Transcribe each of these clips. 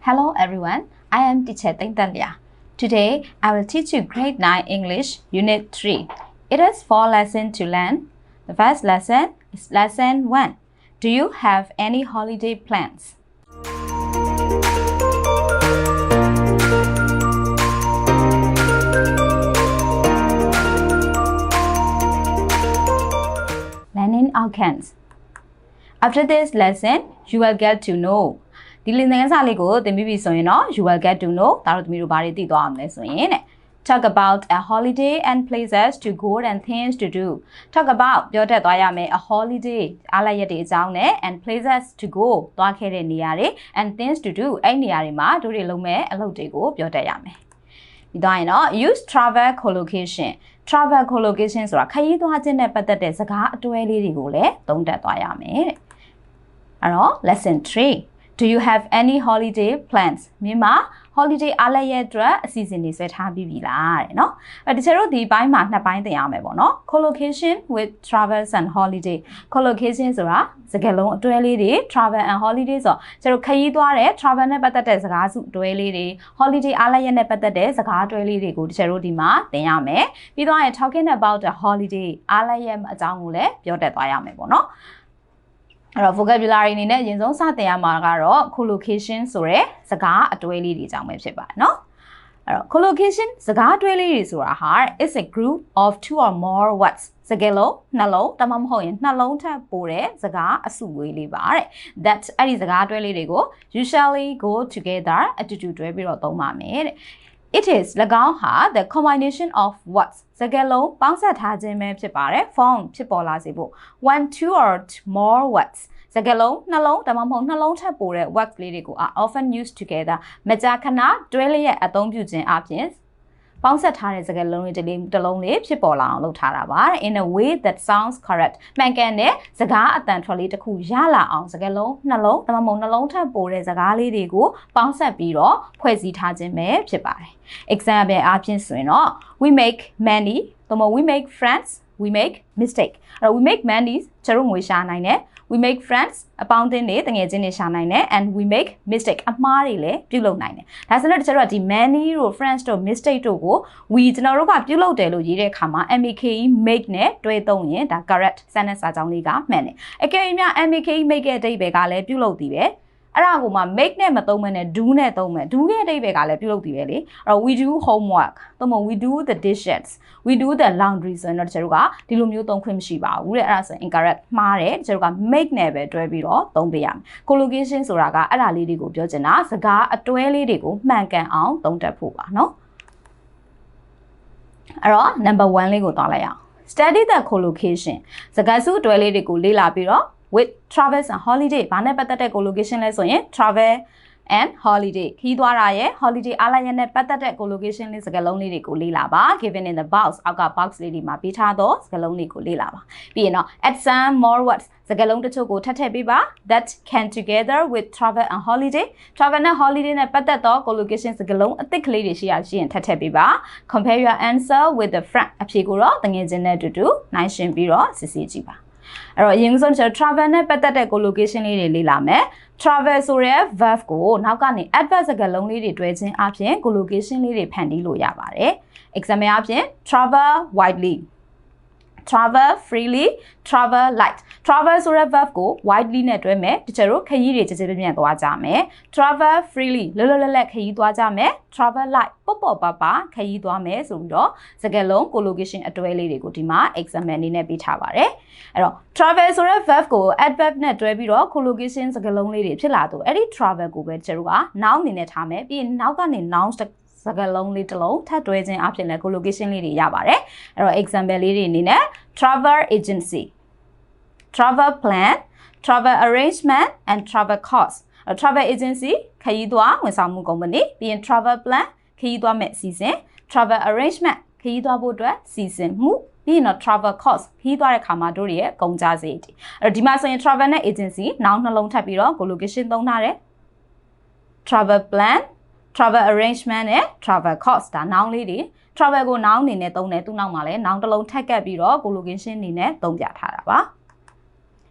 Hello everyone, I am teacher Tan Today, I will teach you grade 9 English Unit 3. It is four lessons to learn. The first lesson is lesson 1. Do you have any holiday plans? Learning outcomes. After this lesson, you will get to know ဒီလင်သင်ခန်းစာလေးကိုသင်ပြီးပြီဆိုရင်တော့ you will get to know ဒါတို့သမီးတို့ဘာတွေသိသွားအောင်လဲဆိုရင်တဲ့ talk about a holiday and places to go and things to do talk about ပြောတတ်သွားရမယ် a holiday အားလရက်တွေအကြောင်းနဲ့ and places to go သွားခဲ့တဲ့နေရာတွေ and things to do အဲ့နေရာတွေမှာတို့တွေလုပ်မဲ့အလုပ်တွေကိုပြောတတ်ရမယ်ပြီးတော့ရင်တော့ use travel collocation travel collocation ဆိုတာခရီးသွားခြင်းနဲ့ပတ်သက်တဲ့စကားအတွဲလေးတွေကိုလည်းသုံးတတ်သွားရမယ်တဲ့အဲ့တော့ lesson 3 Do you have any holiday plans မြန်မာ holiday အားလည်းရဲ့အတွက်အစီအစဉ်တွေဆွဲထားပြီးပြီလားတဲ့နော်အဲတချို့တို့ဒီဘိုင်းမှာနှစ်ပိုင်းသင်ရမယ်ပေါ့နော် collocation with travels and holiday collocation ဆိုတာစကားလုံးအတွဲလေးတွေ travel and holiday ဆိုတော့ကျတို့ခရီးသွားတဲ့ travel နဲ့ပတ်သက်တဲ့စကားစုအတွဲလေးတွေ holiday အားလည်းရဲ့နဲ့ပတ်သက်တဲ့စကားအတွဲလေးတွေကိုတချို့တို့ဒီမှာသင်ရမယ်ပြီးတော့ talking about the holiday အားလည်းရဲ့အကြောင်းကိုလည်းပြောတတ်သွားရမယ်ပေါ့နော် အဲ့တော့ vocabulary အနေနဲ့အရင်ဆုံးစတင်ရမှာကတော့ collocation ဆိုတဲ့စကားအတွဲလေးတွေအကြောင်းပဲဖြစ်ပါတယ်เนาะအဲ့တော့ collocation စကားအတွဲလေးတွေဆိုတာဟာ is a group of two or more words စကားလုံးနှလုံးတမမဟုတ်ရင်နှလုံးထပ်ပို့တဲ့စကားအစုဝေးလေးပါတဲ့ that အဲ့ဒီစကားအတွဲလေးတွေကို usually go together အတူတူတွဲပြီးတော့သုံးပါမယ်တဲ့ It is ၎င်းဟာ the combination of words စကားလုံးပေါင်းစပ်ထားခြင်းပဲဖြစ်ပါတယ် form ဖြစ်ပေါ်လာစေဖို့ one two or more words စကားလုံးနှလုံးဒါမှမဟုတ်နှလုံးထပ်ပိုတဲ့ words လေးတွေကို are often used together မကြာခဏတွဲလျက်အသုံးပြုခြင်းအပြင် ပေါင်းဆက်ထားတဲ့စကားလုံးတွေတစ်လေးတစ်လုံးလေးဖြစ်ပေါ်လာအောင်လုပ်ထားတာပါ in a way that sounds correct မှန်ကန်တဲ့စကားအတန်ထွက်လေးတစ်ခုရလာအောင်စကားလုံးနှလုံးဒါမှမဟုတ်နှလုံးထပ်ပိုတဲ့စကားလေးတွေကိုပေါင်းဆက်ပြီးတော့ဖွဲ့စည်းထားခြင်းပဲဖြစ်ပါတယ် example အပြင်ဆိုရင်တော့ we make many သို့မဟုတ် we make friends we make mistake အဲ့တော့ we make many ကျတို့ငွေရှာနိုင်တယ် we make friends အပေါင်းအသင်းတွေတငယ်ချင်းတွေရှာနိုင်တယ် and we make mistake အမှားတွေလည်းပြုလုပ်နိုင်တယ်ဒါဆိုတော့တချို့ကဒီ many တို့ friends တို့ mistake တို့ကို we ကျွန်တော်တို့ကပြုလုပ်တယ်လို့ရေးတဲ့အခါမှာ make make နဲ့တွဲသုံးရင်ဒါ correct sentence စာကြောင်းလေးကမှန်တယ်အကယ်၍များ make make ရဲ့အဓိပ္ပာယ်ကလည်းပြုလုပ်သည်ပဲ အဲ့ဒါကိုမှ make နဲ့မသုံးမနဲ့ do နဲ့သုံးမယ် do ရဲ့အဓိပ္ပာယ်ကလည်းပြုလုပ်တည်ပဲလေအဲ့တော့ we do homework သို့မဟုတ် we do the dishes we do the laundry ဆိုရင်တော့တချို့ကဒီလိုမျိုးသုံးခွင့်မရှိပါဘူးတဲ့အဲ့ဒါဆိုရင် incorrect မှားတယ်တချို့က make နဲ့ပဲတွဲပြီးတော့သုံးပေးရမယ် collocation ဆိုတာကအဲ့ဒါလေးတွေကိုပြောချင်တာစကားအတွဲလေးတွေကိုမှန်ကန်အောင်သုံးတတ်ဖို့ပါနော်အဲ့တော့ number 1လေးကိုသွားလိုက်အောင် study the collocation စကားစုအတွဲလေးတွေကိုလေ့လာပြီးတော့ with travels and holiday ဘာနဲ့ပတ်သက်တဲ့ collocation လဲဆိုရင် travel and holiday ခီးသွားတာရဲ့ holiday အားလရနဲ့ပတ်သက်တဲ့ collocation လေးစကားလုံးလေးတွေကိုလေ့လာပါ given in the box အောက်က box လေးဒီမှာပေးထားသောစကားလုံးတွေကိုလေ့လာပါပြီးရင်တော့ add some more words စကားလုံးတချို့ကိုထပ်ထည့်ပေးပါ that can together with travel and holiday travel နဲ့ holiday နဲ့ပတ်သက်သော collocation စကားလုံးအသစ်ကလေးတွေရှိရရှိရင်ထပ်ထည့်ပေးပါ compare your answer with the friend အဖြေကိုတော့တငယ်ချင်းနဲ့အတူတူနိုင်ရှင်ပြီးတော့စစ်ဆေးကြည့်ပါ အဲ့တော့အရင်ဆုံးကျွန်တော် travel နဲ့ပတ်သက်တဲ့ collocation လေးတွေလေ့လာမယ် travel ဆိုတဲ့ verb ကိုနောက်ကနေ adverb စကားလုံးလေးတွေတွဲခြင်းအပြင် collocation လေးတွေဖန်တီးလို့ရပါတယ် example အပြင် travel widely travel freely travel light travel ဆိုတဲ့ verb ကို widely နဲ့တွဲမယ်တချို့ခရီးတွေကြကြပြပြသွားကြမယ် travel freely လွတ်လွတ်လပ်လပ်ခရီးသွားကြမယ် travel light ပေါ့ပေါ့ပါပါခရီးသွားမယ်ဆိုပြီးတော့စကားလုံး collocation အတွဲလေးတွေကိုဒီမှာ example အနေနဲ့ပေးထားပါတယ်အဲ့တော့ travel ဆိုတဲ့ verb ကို adverb နဲ့တွဲပြီးတော့ collocation စကားလုံးလေးတွေဖြစ်လာတော့အဲ့ဒီ travel ကိုပဲကျတို့က noun အနေနဲ့ထားမယ်ပြီးရင်နောက်ကနေ noun စကားလုံးလေးတစ်လုံးထပ်တွဲခြင်းအဖြစ်လည်း collocation လေးတွေရပါတယ်အဲ့တော့ example လေးတွေအနေနဲ့ travel agency travel plan travel arrangement and travel cost travel agency ခရီးသွားဝန်ဆောင်မှုကုမ္ပဏီပြီးရင် travel plan ခရီးသွားမဲ့အစီအစဉ် travel arrangement ခရီးသွားဖို့အတွက်စီစဉ်မှုပြီးရင်တော့ travel cost ခရီးသွားတဲ့ခါမှာတို့ရဲ့ကုန်ကျစရိတ်တွေအဲ့တော့ဒီမှာဆိုရင် travel နဲ့ agency နောက်နှလုံးထပ်ပြီးတော့ collocation သုံးထားတယ် travel plan travel arrangement နဲ့ travel cost ဒါ noun လေးတွေ travel ကို noun အနေနဲ့သုံးတယ်သူ့နောက်မှာလည်း noun တစ်လုံးထပ်ကပ်ပြီးတော့ collocation အနေနဲ့သုံးပြထားတာပါ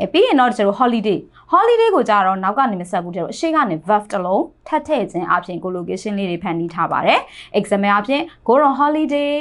အဲပြီးရင်တော့ကျတော့ holiday holiday ကိုကြတော့နောက်ကနေမဆက်ဘူးကျတော့အရှိကနေ verb တစ်လုံးထပ်ထည့်ခြင်းအပြင် collocation လေးတွေဖန်တီးထားပါတယ် example အပြင် go on holiday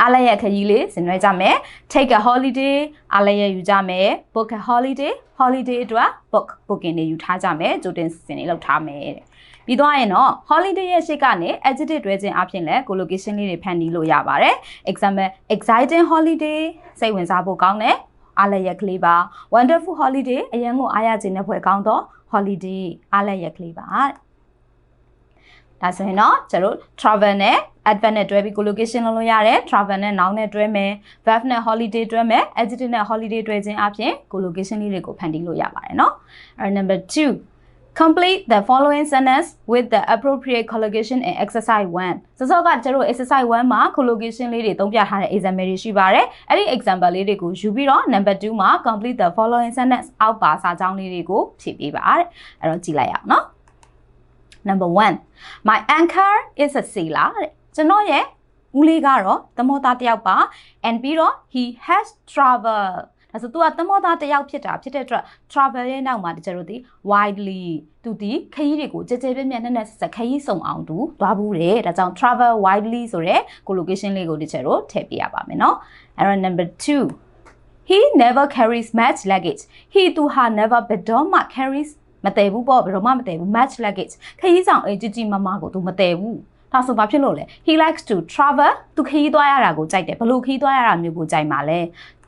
အားလည်းရခရီးလေးဆင်နွှဲကြမယ် take a holiday အားလည်းရယူကြမယ် book a holiday holiday အတွက် book booking တွေယူထားကြမယ်ကြိုတင်စီစဉ်တွေလုပ်ထားမယ်တဲ့ပြီးသွားရင်တော့ holiday ရဲ့ရှေ့ကနေ adjective တွဲခြင်းအပြင်လည်း collocation လေးတွေဖန်တီးလို့ရပါတယ် example exciting holiday စိတ်ဝင်စားဖို့ကောင်းတဲ့အားလည်းရကလေးပါ wonderful holiday အရင်ကအားရခြင်းနဲ့ဖွဲ့ကောင်းတော့ holiday အားလည်းရကလေးပါတဲ့ ဒါဆိုရင်တော့ကျတို့ travel နဲ့ adverb နဲ့တွဲပြီး collocation လုပ်လို့ရတယ် travel နဲ့ noun နဲ့တွဲမယ် verb နဲ့ holiday တွဲမယ် adjective နဲ့ holiday တွဲခြင်းအပြင် collocation လေးတွေကိုဖန်တီးလို့ရပါတယ်เนาะအဲ number 2 complete the following sentence with the appropriate collocation in exercise 1စစောကကျတို့ exercise 1မှာ collocation လေးတွေသုံးပြထားတဲ့ example တွေရှိပါတယ်အဲ့ဒီ example လေးတွေကိုယူပြီးတော့ number 2မှာ complete the following sentence အောက်ပါစာကြောင်းလေးတွေကိုဖြည့်ပေးပါတဲ့အဲ့တော့ကြည့်လိုက်အောင်เนาะ number 1 my anchor is a sailor တဲ့ကျွန်တော်ရဲ့ဦးလေးကတော့သမောသားတစ်ယောက်ပါ and ပြီးတော့ he has travel ဒါဆိုသူကသမောသားတစ်ယောက်ဖြစ်တာဖြစ်တဲ့အတွက် travel ရဲ့နောက်မှာတကြတို့ဒီ widely သူဒီခရီးတွေကိုကြဲကြဲပြန့်ပြန့်နဲ့နဲ့ဆက်ဆက်ခရီးစုံအောင်သူသွားဘူးတယ်ဒါကြောင့် travel widely ဆိုတဲ့ collocation လေးကိုတကြတို့ထည့်ပြရပါမယ်เนาะအဲ့တော့ number 2 he never carries much luggage he သူဟာ never ဘယ်တော့မှ carries မတည်ဘူးပေါ့ဘယ်တော့မှမတည်ဘူး much luggage ခရီးဆောင်အေးကြီးကြီးမမကိုသူမတည်ဘူးဒါဆိုဘာဖြစ်လို့လဲ he likes to travel သူခရီးသွားရတာကိုကြိုက်တယ်ဘလို့ခရီးသွားရတာမျိုးကိုကြိုက်မှာလဲ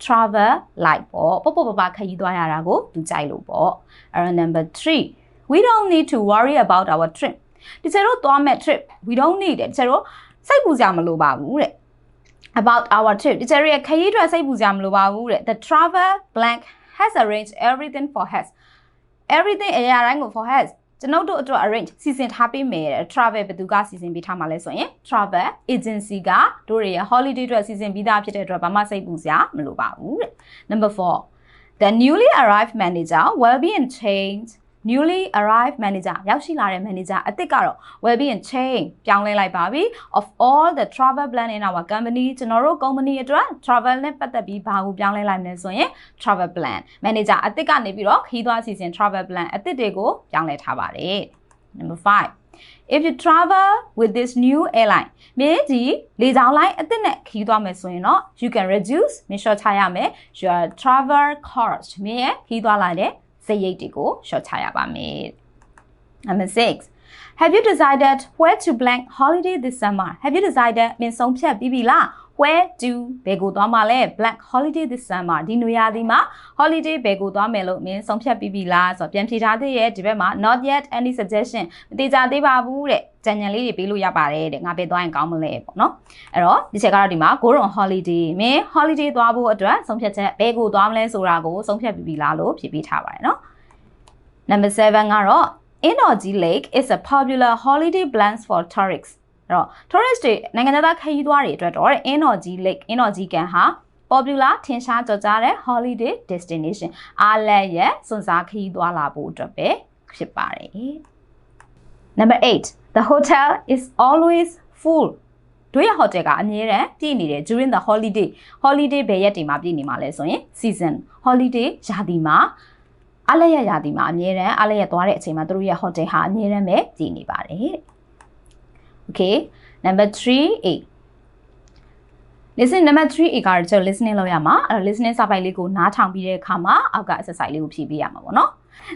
travel like ပေါ့ပေါ့ပေါ့ပပခရီးသွားရတာကိုသူကြိုက်လို့ပေါ့အဲ့တော့ number 3 we don't need to worry about our trip ဒီကျတော့သွားမဲ့ trip we don't need တဲ့ကျတော့စိတ်ပူစရာမလိုပါဘူးတဲ့ about our trip ဒီကျရရဲ့ခရီးအတွက်စိတ်ပူစရာမလိုပါဘူးတဲ့ the travel blank has arranged everything for us everything အရာတိုင်းကို for us ကျွန်ုပ်တို့အတွက် arrange စီစဉ်ထားပေးမယ်တဲ့ travel ဘယ်သူကစီစဉ်ပေးထားမှာလဲဆိုရင် travel agency ကတို့ရဲ့ holiday အတွက်စီစဉ်ပြီးသားဖြစ်တဲ့အတွက်ဘာမှစိတ်ပူစရာမလိုပါဘူးတဲ့ number 4 the newly arrived manager will be in change newly arrived manager ရောက်ရှိလာတဲ့ manager အစ်စ်ကတော့ will be in change ပြောင်းလဲလိုက်ပါပြီ of all the travel plan in our company ကျွန်တော်တို့ company အတွက် travel နဲ့ပတ်သက်ပြီးဘာကိုပြောင်းလဲလိုက်မလဲဆိုရင် travel plan manager အစ်စ်ကနေပြီးတော့ခီးသွားစီစဉ် travel plan အစ်စ်တွေကိုပြောင်းလဲထားပါတယ် number 5 if you travel with this new airline မြင်းကြီးလေကြောင်းလိုင်းအစ်စ်နဲ့ခီးသွားမယ်ဆိုရင်တော့ you can reduce မြင်လျှော့ချရမယ် your travel cost မြင်းရဲ့ခီးသွားလိုက်တဲ့ စရိတ်တွေကိုလျှော့ချရပါမယ် number 6 Have you decided where to blank holiday this summer? Have you decided မင်းဆုံးဖြတ်ပြီးပြီလား Where to ဘယ်ကိုသွားမှာလဲ blank holiday this summer ဒီနွေရာသီမှာ holiday ဘယ်ကိုသွားမယ်လို့မင်းဆုံးဖြတ်ပြီးပြီလားဆိုတော့ပြန်ဖြေထားသေးရဲ့ဒီဘက်မှာ not yet any suggestion မတိကျသေးပါဘူးတဲ့ကြံညံလေးတွေပေးလို့ရပါတယ်တဲ့ငါပဲသွားရင်ကောင်းမလဲပေါ့နော်အဲ့တော့ဒီချက်ကတော့ဒီမှာ go on holiday မင်း holiday သွားဖို့အတွက်ဆုံးဖြတ်ချက်ဘယ်ကိုသွားမလဲဆိုတာကိုဆုံးဖြတ်ပြီးပြီလားလို့ဖြေပေးထားပါတယ်နော် number 7ကတော့ Inoji Lake is a popular holiday plans for tourists အဲ့တော့ tourist တွေနိုင်ငံသားခရီးသွားတွေအတွက်တော့ Inoji Lake Inoji ကန်ဟာ popular ထင်ရှားကြော်ကြားတဲ့ holiday destination အားလက်ရဲ့စွန့်စားခရီးသွားလာဖို့အတွက်ပဲဖြစ်ပါတယ် Number 8 The hotel is always full တို့ရ hotel ကအမြဲတမ်းပြည့်နေတယ် during the holiday holiday ဘယ်ရက်တွေမှာပြည့်နေမှာလဲဆိုရင် season holiday ရာသီမှာ အလက်ရရာသီမှာအမြဲတမ်းအလက်ရသွားတဲ့အချိန်မှာတို့ရ hotel ဟာအမြဲတမ်းပဲပြည့်နေပါတယ်တဲ့ Okay number 3a listen number 3a ကတော့ကျွန်တော် listening လုပ်ရမှာအဲ့တော့ listening စာပိုက်လေးကိုနားထောင်ပြီးတဲ့အခါမှာအောက်က exercise လေးကိုဖြည့်ပေးရမှာပေါ့နော်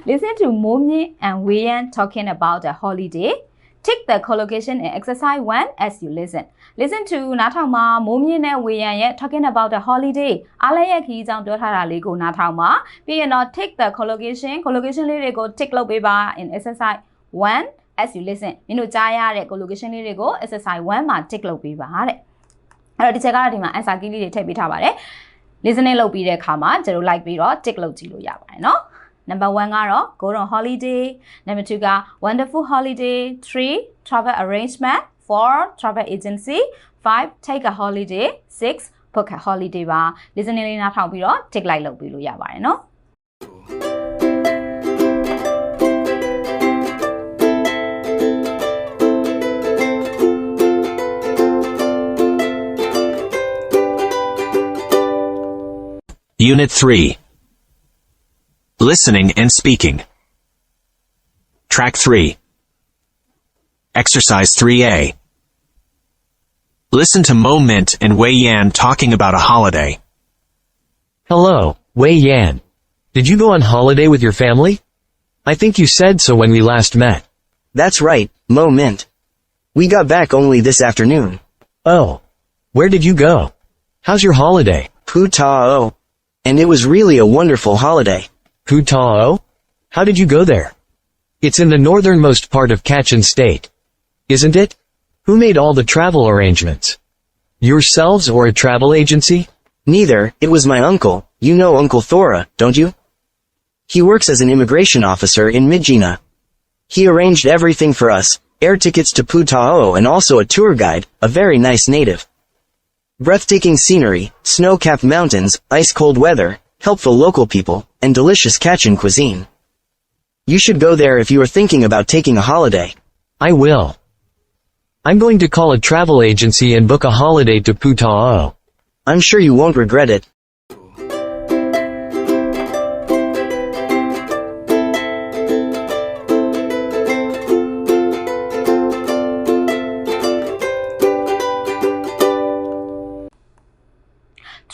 listen to Momin and Wayan talking about a holiday Take the collocation in exercise 1 as you listen. Listen to နားထောင်မှာမိုးမြင့်နဲ့ဝေယံရဲ့ talking about the holiday အားလည်းရဲ့ခီးကြောင့်ပြောထားတာလေးကိုနားထောင်ပါပြီးရင်တော့ take the collocation collocation လေးတွေကို tick လုပ်ပေးပါ in exercise 1 as you listen မင်းတို့ကြားရတဲ့ collocation လေးတွေကို exercise 1မှာ tick လုပ်ပေးပါတဲ့အဲ့တော့ဒီချက်ကတော့ဒီမှာ answer key လေးတွေထည့်ပေးထားပါတယ် listening လုပ်ပြီးတဲ့အခါမှာကျွန်တော် like ပြီးတော့ tick လုပ်ကြည့်လို့ရပါတယ်เนาะ Number 1ကတော့ Golden Holiday. Number two, Wonderful Holiday. 3 Travel Arrangement. 4 Travel Agency. 5 Take a Holiday. 6 Book a Holiday ပါ Listening လေးနားထောင်ပြီးတော့ no. Unit 3 Listening and speaking. Track 3. Exercise 3A. Listen to Mo Mint and Wei Yan talking about a holiday. Hello, Wei Yan. Did you go on holiday with your family? I think you said so when we last met. That's right, Mo Mint. We got back only this afternoon. Oh. Where did you go? How's your holiday? Pu Tao. And it was really a wonderful holiday. Putao? How did you go there? It's in the northernmost part of Kachin State. Isn't it? Who made all the travel arrangements? Yourselves or a travel agency? Neither, it was my uncle, you know Uncle Thora, don't you? He works as an immigration officer in Midjina. He arranged everything for us, air tickets to Pu Tao and also a tour guide, a very nice native. Breathtaking scenery, snow-capped mountains, ice-cold weather, helpful local people, and delicious Kachin cuisine. You should go there if you are thinking about taking a holiday. I will. I'm going to call a travel agency and book a holiday to Putao. I'm sure you won't regret it.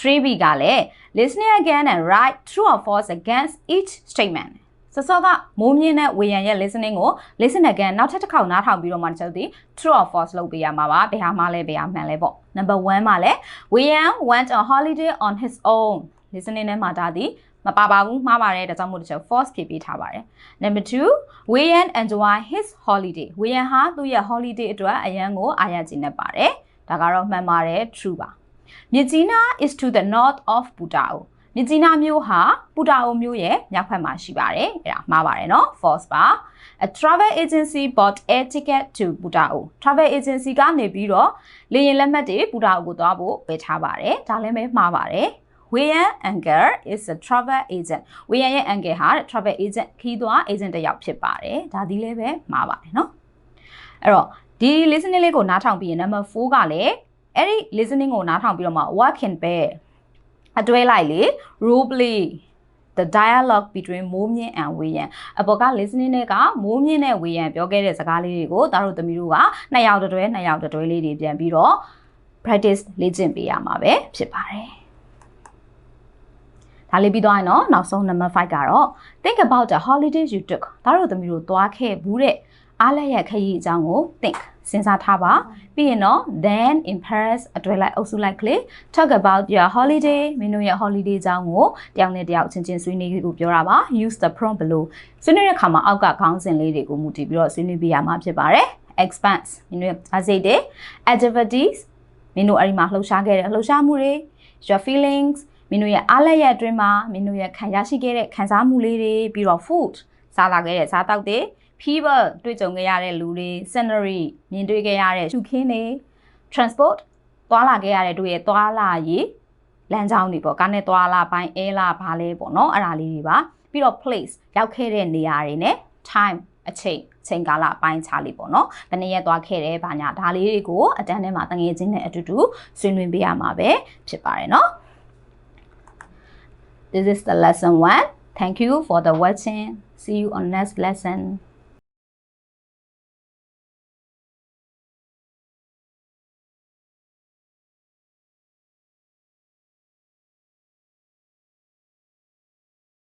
3B ကလည်း listening again and write true or false against each statement စစောကမိုးမြင့်တဲ့ဝေယံရဲ့ listening ကို listen again နောက်ထပ်တစ်ခေါက်နားထောင်ပြီးတော့မှကျွန်တော်ဒီ true or false လုပ်ပေးရမှာပါဘယ်ဟာမှလဲဘယ်ဟာမှန်လဲပေါ့ number 1မှာလဲဝေယံ went on holiday on his own listening နဲ့မှာဒါဒီမပါပါဘူးမှားပါတယ်ဒါကြောင့်မို့တစ်ချက် false ဖြည့်ပေးထားပါတယ် number 2 Wayan enjoy his holiday Wayan ဟာသူ့ရဲ့ holiday အတွက်အရန်ကိုအားရကျဉ်နေပါတယ်ဒါကတော့မှန်ပါတယ် true ပါ မြစ်ကြီးနား is to the north of Putao မြစ်ကြီးနားမြို့ဟာပူတာအိုမြို့ရဲ့မြောက်ဘက်မှာရှိပါတယ်အဲ့ဒါမှားပါတယ်နော် false ပါ a travel agency bought air ticket to Putao travel agency ကနေပြီးတော့လေယာဉ်လက်မှတ်တွေပူတာအိုကိုသွားဖို့ပေးထားပါတယ်ဒါလည်းပဲမှားပါတယ် Wayan Anger is a travel agent Wayan ရဲ့ Anger ဟာ travel agent ခီးသွား agent တစ်ယောက်ဖြစ်ပါတယ်ဒါဒီလည်းပဲမှားပါတယ်နော်အဲ့တော့ဒီ listening လေးကိုနားထောင်ပြီးရင် number 4ကလည်း အဲ့ဒီ listening ကိုနားထောင်ပြီးတော့မှ what can bear အတွဲလိုက်လေ role play the dialogue between မိုးမြင့် and ဝေယံအပေါ်က listening နဲ့ကမိုးမြင့်နဲ့ဝေယံပြောခဲ့တဲ့စကားလေးတွေကိုသားတို့သမီးတို့ကနှစ်ယောက်တစ်တွဲနှစ်ယောက်တစ်တွဲလေးတွေပြန်ပြီးတော့ practice လေ့ကျင့်ပေးရမှာပဲဖြစ်ပါတယ်ဒါလေးပြီးသွားရင်တော့နောက်ဆုံး number 5ကတော့ think about the holidays you took ဒါတို့သမီးတို့သွားခဲ့ဘူးတဲ့အားလက်ရခရီးအကြောင်းကို think စဉ်းစားထားပါပြီးရင်တော့ then in Paris အတွဲလိုက်အုပ်စုလိုက်ကလေး talk about your holiday မင်းတို့ရဲ့ holiday အကြောင်းကိုတယောက်နဲ့တယောက်ချင်းချင်းဆွေးနွေးဖို့ပြောတာပါ use the prompt below ဆွေးနွေးတဲ့အခါမှာအောက်ကခေါင်းစဉ်လေးတွေကိုမူတည်ပြီးတော့ဆွေးနွေးပြရမှာဖြစ်ပါတယ် expense မင်းတို့ရဲ့အစိတ်တွေ activities မင်းတို့အဲ့ဒီမှာလှုပ်ရှားခဲ့တဲ့လှုပ်ရှားမှုတွေ your feelings မင်းတို့ရဲ့အားလက်ရအတွင်းမှာမင်းတို့ရဲ့ခံရရှိခဲ့တဲ့ခံစားမှုလေးတွေပြီးတော့ food စားလာခဲ့တဲ့စားတောက်တွေ people တွေ့ကြုံခဲ့ရတဲ့လူတွေ scenery မြင်တွေ့ခဲ့ရတဲ့ရှုခင်းတွေ transport သွားလာခဲ့ရတဲ့တို့ရဲ့သွားလာရေးလမ်းကြောင်းတွေပေါ့ကားနဲ့သွားလာပိုင်းအဲလာဘာလဲပေါ့နော်အဲ့ဒါလေးတွေပါပြီးတော့ place ရောက်ခဲ့တဲ့နေရာတွေနဲ့ time အချိန်ချိန်ကာလအပိုင်းခြားလေးပေါ့နော်။ဘယ်နှစ်ရက်သွားခဲ့တယ်ဘာညာဒါလေးတွေကိုအတန်းထဲမှာတငယ်ချင်းနဲ့အတူတူဆွေးနွေးပေးရမှာပဲဖြစ်ပါတယ်နော်။ This is the lesson 1. Thank you for the watching. See you on next lesson.